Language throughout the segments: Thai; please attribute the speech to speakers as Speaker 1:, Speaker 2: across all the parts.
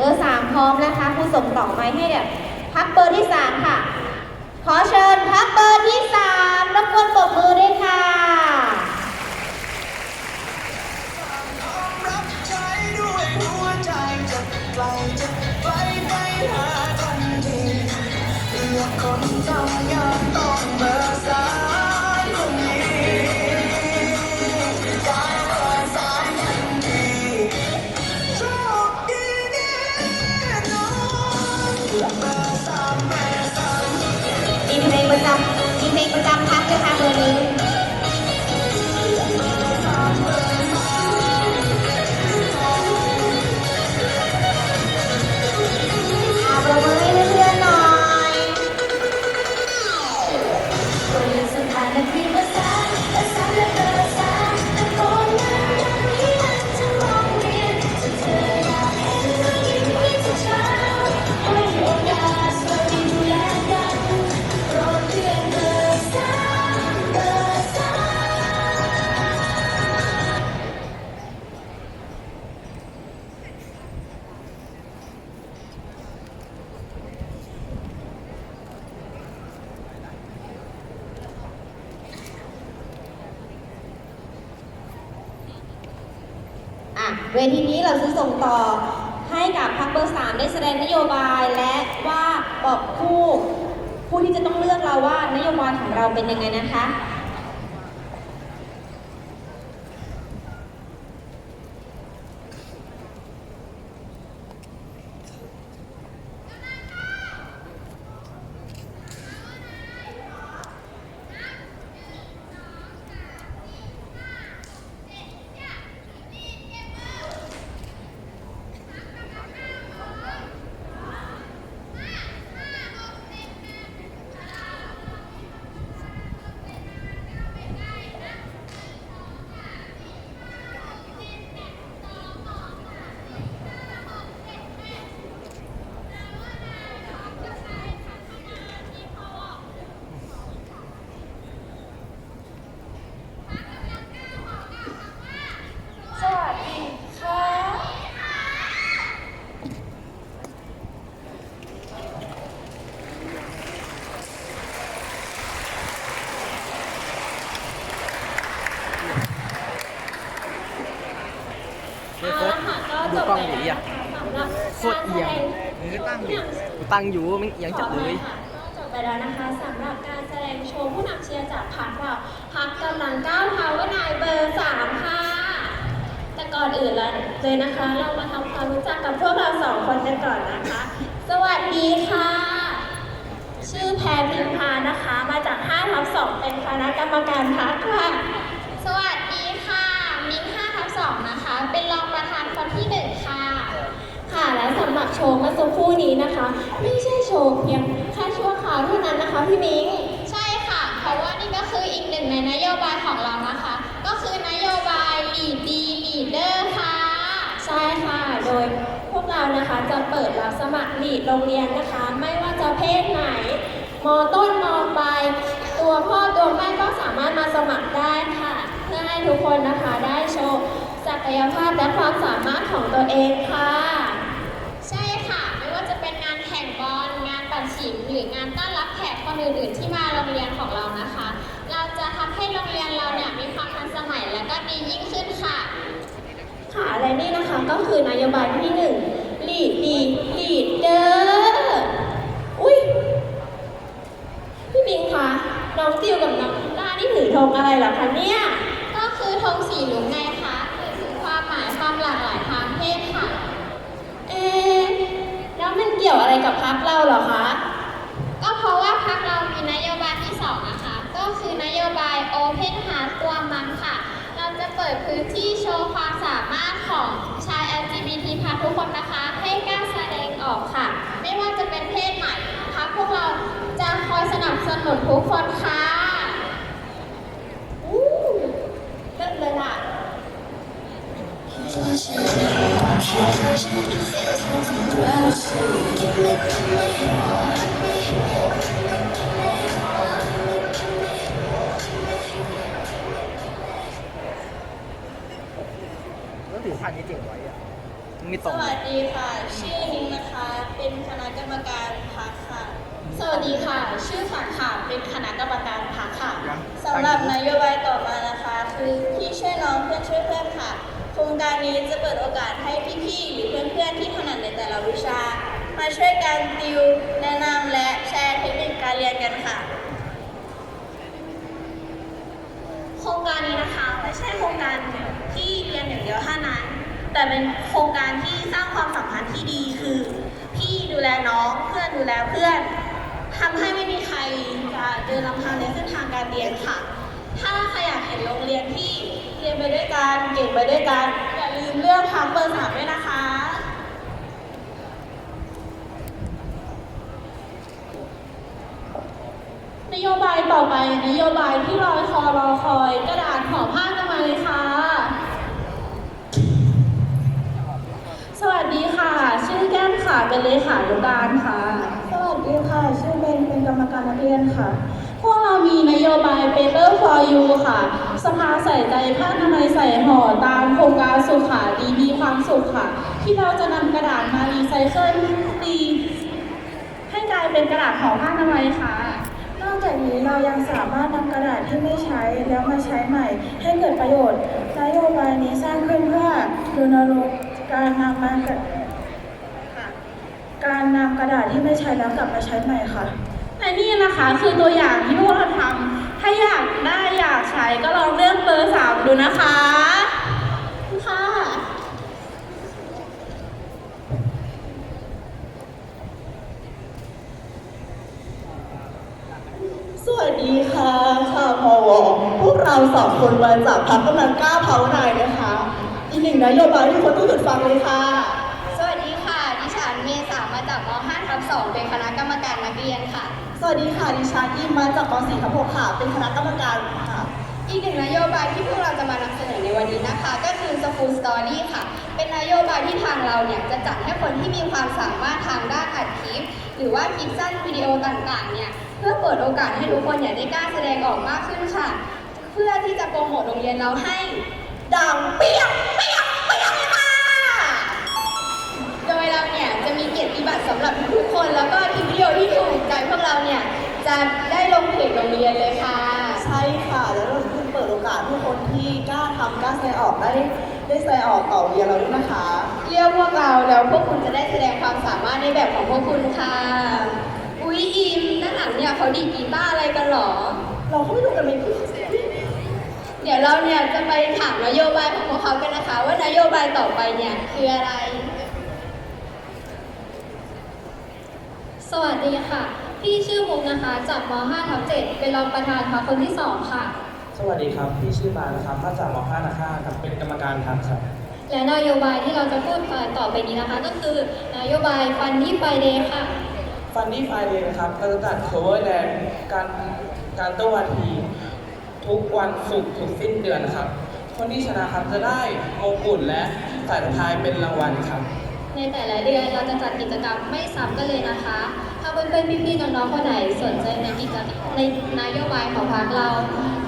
Speaker 1: บอร์สามพร้อมนะคะครูส่งต่อไม้ให้เดี๋ยพักเบอร์ที่สามค่ะ ขอเชิญพักเบอร์ที่สามรบกวนปรบมือด้วยค่ะ
Speaker 2: ส
Speaker 3: ถานที่ เว
Speaker 1: ทีนี้เราจะส่งต่อให้กับพรรคเบอร์สามได้แสดงนโยบายและว่าบอกผู้ผู้ที่จะต้องเลือกเราว่านโยบายของเราเป็นยังไงนะคะ
Speaker 3: สวัสดีค่ะ
Speaker 4: เฮ้ยเฟิร์สดูกล้องดิอะโคตร เอียงเออตั้งตั้งอยู่ไม่เอียงจัดเลย
Speaker 3: จบไปแล้วนะคะสำหรับการแสดงโชว์ผู้นำเชียร์จากพักเราพักกำลังก้าวเท้าว่านายเบอร์สามค่ะ แต่ก่อนอื่นเลยนะคะ เรามาทำความรู้จักกับพวกเราสองคนกันก่อนนะคะ สวัสดีค่ะ ชื่อแพรพิมพานะคะ มาจาก5ทับ2เป็นคณะกรรมการพักค่ะ
Speaker 5: สวัสดีค่ะ มิ้น5ทับ2นะคะ เป็นรองประธานคนที่ 1 ค่ะ
Speaker 3: ค่ะและสำหรับ โชว์เมื่อสักครู่นี้นะคะ ไม่ใช่โชว์เพียงแค่ชั่วคราวเท่านั้นนะคะพี่มิ้ง
Speaker 5: ใช่ค่ะ เพราะว่านี่ก็คืออีกหนึ่งในนโยบายของเรานะคะ ก็คือนโยบาย lead D leader ค่ะ
Speaker 3: ใช่ค่ะ โดยพวกเรานะคะจะเปิดรับสมัครหลีดโรงเรียนนะคะ ไม่ว่าจะเพศไหนมต้นมปลายตัวพ่อตัวแม่ก็สามารถมาสมัครได้ค่ะ เพื่อให้ทุกคนนะคะได้โชว์ศักยภาพและความสามารถของตัวเองค่ะ
Speaker 5: นี่นะคะก็คื
Speaker 3: อนโยบายที่หนึ่ง lead D leader อุ้ยพี่มิงคะน้องติวกับน้องล่านี่ถือธงอะไรหรอคะเนี่ย
Speaker 5: ดพื้นที่โชว์ความสามารถของชาย LGBT พัทุกคนนะคะ ให้กล้าแสดงออกค่ะ ไม่ว่าจะเป็นเพศไหนพักพวกเราจะคอยสนับสนุนทุกคนค่ะ
Speaker 3: อู้เลิศเลยล่ะ
Speaker 4: แล้วถือพั นนี้เจ๋งไว้อะไม่ต
Speaker 1: ส
Speaker 4: รง
Speaker 1: วัสดีค่ะ ชื่อนิ้งนะคะ เป็นคณะกรรมการพักค่ะ
Speaker 3: สวัสดีค่ะ ชื่อฝันค่ะ เป็นคณะกรรมการพักค่ะ
Speaker 1: สำหรับนโยบายต่อมานะคะ คือพี่ช่วยน้องเพื่อนช่วยเพื่อนค่ะ โครงการนี้จะเปิดโอกาสให้พี่ๆหรือเพื่อนๆที่ถนัดในแต่ละวิชา มาช่วยกันติว แนะนำและแชร์เทคนิคการเรียนกันค่ะ
Speaker 3: โครงการนี้นะคะไม่ใช่โครงการที่เรียนอย่างเดียวเท่านั้น แต่เป็นโครงการที่สร้างความสัมพันธ์ที่ดีคือ พี่ดูแลน้องเพื่อนดูแลเพื่อนทำให้ไม่มีใครจะเดินลำพังในเส้นทางการเรียนค่ะ ถ้าใครอยากเห็นโรงเรียนที่เรียนไปด้วยกันเก่งไปด้วยกันอย่าลืมเลือกพักเบอร์สามด้วยนะคะนโยบายต่อไปนโยบายที่รอคอรอคอย กระดาษห่อผ้ากันมาเลยค่ะ เป็นเลขานุการค่ะ สวัสดีค่ะ ชื่อเบนเป็นกรรมการนักเรียนค่ะ พวกเรามีนโยบาย Paper for You ค่ะ สภาใส่ใจผ้าอนามัยใส่ห่อตามโครงการสุขาดีมีความสุขค่ะ ที่เราจะนำกระดาษมารีไซเคิลดีให้กลายเป็นกระดาษห่อผ้าอนามัยค่ะ
Speaker 6: นอกจากนี้เรายังสามารถนำกระดาษที่ไม่ใช้แล้วมาใช้ใหม่ ให้เกิดประโยชน์ นโยบายนี้สร้างขึ้นเพื่อรณรงค์การนำมา กระการนำกระดาษที่ไม่ใช้แล้วกลับมาใช้ใหม่ค่ะ
Speaker 3: และนี่นะคะคือตัวอย่างที่พวกเราทำถ้าอยากได้อยากใช้ก็ลองเลือกเบอร์สามดูนะคะค่ะ
Speaker 7: สวัสดีค่ะค่ะพอวพวกเราสองคนมาจากพักกำลังกล้าเผานายนะคะ อีกหนึ่งนโยบายที่คนต้องหยุดฟังเลย
Speaker 5: ค่ะ
Speaker 7: สวัสดีค่ะ ดิฉันอิมมาจากม .4 ทับ6ค่ะ เป็นคณะกรรมการค่ะ
Speaker 5: อีกหนึ่งนโยบายที่พวกเราจะมานำเสนอในวันนี้นะคะ ก็คือ School Story ค่ะ เป็นนโยบายที่ทางเราเนี่ยจะจัดให้คนที่มีความสามารถทางด้านอัดคลิป หรือว่าคลิปสั้นวิดีโอต่างๆเนี่ยเพื่อเปิดโอกาสให้ทุกคนเนี่ยได้กล้าแสดงออกมากขึ้นค่ะ เพื่อที่จะโปรโมทโรงเรียนเราให้
Speaker 7: ดังเปี้ยงเปี้ยง
Speaker 5: โดยเราเนี่ยจะมีเกียรติบัตรสำหรับทุกคน แล้วก็คลิปวิดีโอที่ถูกใจพวกเราเนี่ยจะได้ลงเพจโรงเรียนเลยค่ะ
Speaker 7: ใช่ค่ะ แล้วเราจะเปิดโอกาสให้คนที่กล้าทำกล้าแสดงออกได้ได้แสดงออกต่อเรียนเราด้วยนะคะ
Speaker 5: เรียกพวกเราแล้วพวกคุณจะได้แสดงความสามารถในแบบของพวกคุณค่ะ อุ๊ยอิมด้านหลังเนี่ยเขาดีดกีตาร์อะไรกันหรอ
Speaker 7: เราเข้าไปดูกันไหมพี่
Speaker 5: เดี๋ยวเราเนี่ยจะไปถามนโยบายของพวกเขากันนะคะ ว่านโยบายต่อไปเนี่ยคืออะไร
Speaker 3: สวัสดีค่ะ พี่ชื่อมุกนะคะ จากม .5 ทับ7เป็นรองประธานพักคนที่ 2 ค่ะ
Speaker 8: สวัสดีครับ พี่ชื่อบานนะครับ มาจากม .5 นะคะกับ เป็นกรรมการทัพครับ
Speaker 3: และนโยบายที่เราจะพูดต่อไปนี้นะคะ ก็คือนโยบายฟันนี่ไฟเดย์ค่ะ
Speaker 8: ฟันดี้ไฟเดย์นะครับเราจะจัด cover แดงการการโต้วาที ทุกวันศุกร์ทุกสิ้นเดือนครับ คนที่ชนะครับจะได้มงกุฎและสายสะพายเป็นรางวัลครับ
Speaker 3: ในแต่ละเดือนเราจะจัดกิจกรรมไม่ซ้ำกันเลยนะคะ ถ้าเพื่อนๆพี่ๆน้องๆคนไหนสนใจในกิจกรรมในนโยบายของพรรคเรา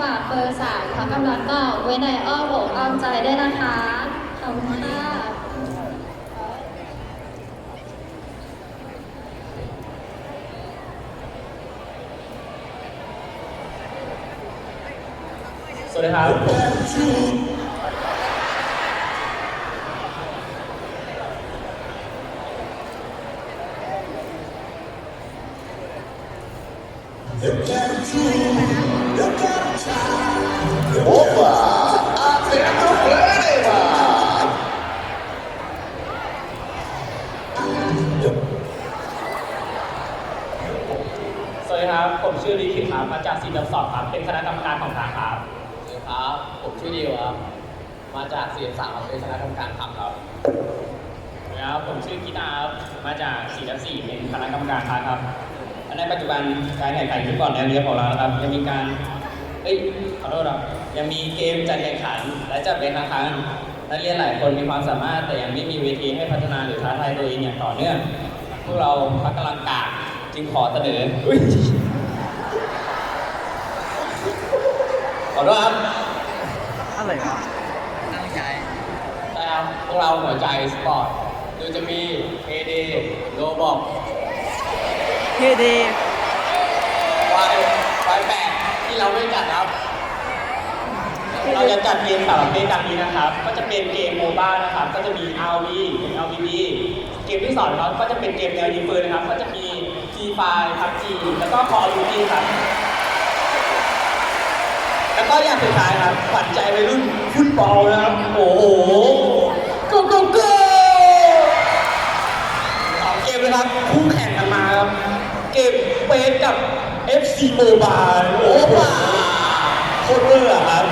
Speaker 3: ฝากเบอร์สามพรรคกำลังก็ไว้ในอ้อมอกอ้อมใจได้นะคะขอบคุณค่ะ
Speaker 8: สวัสดีครับ สวัสดีครับ ผมชื่อลีคิดครับมาจากซีดับสอบครับ เป็นคณะกรรมการของทางครับ
Speaker 9: สวัสดีครับ ผมชื่อดิวครับ มาจากเสียสามเป็นคณะกรรมการขับครับ
Speaker 8: แล้วผมชื่อกีตาร์มาจาก4ทับ4เป็นคณะกรรมการครับครับ และในปัจจุบันการแข่งขันฟุตบอลในโรงเรียนของเรานะครับยังมีการเอ้ยขอโทษครับยังมีเกมจัดแข่งขันและจัดเป็นครั้งครั้งนักเรียนหลายคนมีความสามารถแต่ยังไม่มีเวทีให้พัฒนาหรือท้าทายตัวเองอย่างต่อเนื่องพวกเราพักกำลังกากจึงขอเสนออุ๊ยขอโทษครับ
Speaker 4: อะไรวะ
Speaker 9: ใช่ครับพวกเราหัวใจสปอร์ต
Speaker 10: คือจะมีเ d เดโรบอก
Speaker 4: เฮเด
Speaker 10: ไฟไฟแปดที่เราไม่จัดครับ
Speaker 8: เราจะจัดเกมสำหรับเกมดังนี้นะครับ ก็จะเป็นเกมโมบ้านะครับ ก็จะมี RV เป็น LVB เกมที่สองครับก็จะเป็นเกมแนวยิงปืนนะครับ ก็จะมี Free Fire PUBG แล้วก็ Call of Duty ครับ แล้วก็อย่างสุดท้ายครับขวัญใจวัยรุ่นฟุตบอลนะครับ โอ้โหโกโกโกสองเกมเลยครับคู่แข่ง มเฟสกับ FC Mobile โอ้โหโคตรเวอร์อะครับ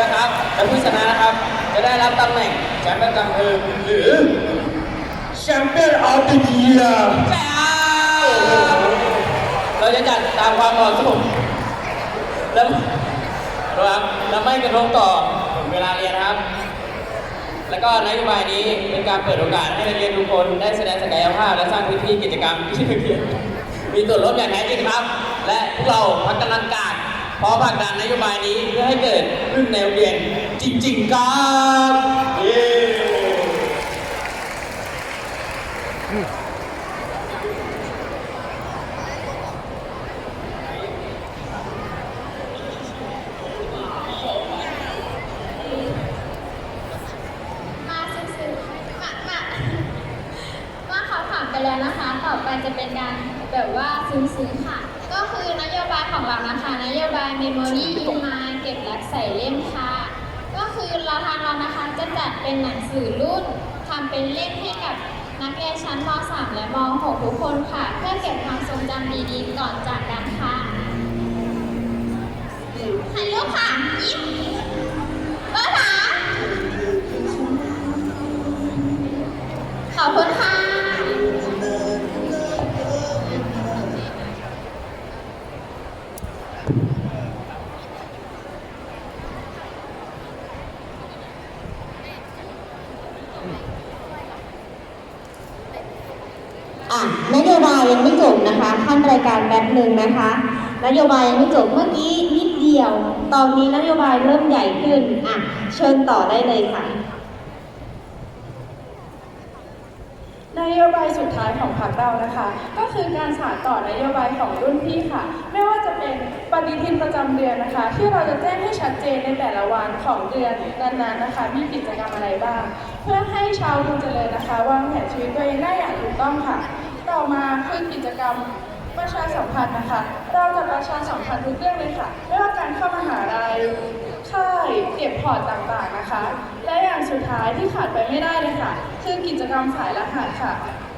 Speaker 8: นะครับและผู้ชนะนะครับ จะได้รับตำแหน่งแชมป์ประจำเทอมหรือแชมเปี้ยนออฟเดอะเยียร์เราจะจัดตามความเหมาะสมแล้วครับแล้วไม่กระทบต่อเวลาเรียนนะครับ แล้วก็นโยบายนี้เป็นการเปิดโอกาสให้นักเรียนทุกคนได้แสดงศักยภาพ และสร้างพื้นที่กิจกรรมที่นักเรียน มีส่วนร่วมอย่างแท้จริงครับ และพวกเราพักกำลังการพร้อมผลักดันนโยบายนี้เพื่อให้เกิดขึ้นในโรงเรียนจริง ๆ ครับเย้
Speaker 3: มาซึ้งๆมามาว่าเขาถามไปแล้ว นะคะต่อไปจะเป็นการแบบว่าซึ้งๆค่ะ ก็คือนโยบายของเรานะคะนโยบาย Memory in Mind เก็บรักใส่เล่มค่ะ ก็คือเราทางเรานะคะจะจัดเป็นหนังสือรุ่นทำเป็นเล่มให้กับนักเรียนชั้นม .3 และม .6 ทุกคนค่ะ เพื่อเก็บความทรงจำดีๆก่อนจากกันค่ะถ่ายรูปค่ะยิ้มเบอร์สามขอบคุณค่ะ
Speaker 1: นโยบายยังไม่จบเมื่อกี้นิดเดียว ตอนนี้นโยบายเริ่มใหญ่ขึ้นอะเชิญต่อได้เลยค่ะ
Speaker 6: นโยบายสุดท้ายของพรรคเรานะคะ ก็คือการสานต่อนโยบายของรุ่นพี่ค่ะ ไม่ว่าจะเป็นปฏิทินประจำเดือนนะคะ ที่เราจะแจ้งให้ชัดเจนในแต่ละวันของเดือนนั้นๆนะคะ มีกิจกรรมอะไรบ้าง เพื่อให้ชาวทุนเจริญนะคะวางแผนชีวิตตัวเองได้อย่างถูกต้องค่ะ ต่อมาคือกิจกรรม ประชาสัมพันธ์นะคะ เราจะประชาสัมพันธ์ทุกเรื่องเลยค่ะไม่ว่าการเข้ามหาลัยค่ายเก็บพอร์ตต่างๆนะคะ และอย่างสุดท้ายที่ขาดไปไม่ได้เลยค่ะ คือกิจกรรมสายรหัสค่ะ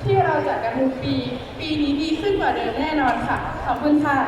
Speaker 6: ที่เราจัดกันทุกปี ปีนี้ดีขึ้นกว่าเดิมแน่นอนค่ะ ขอบคุณค่ะ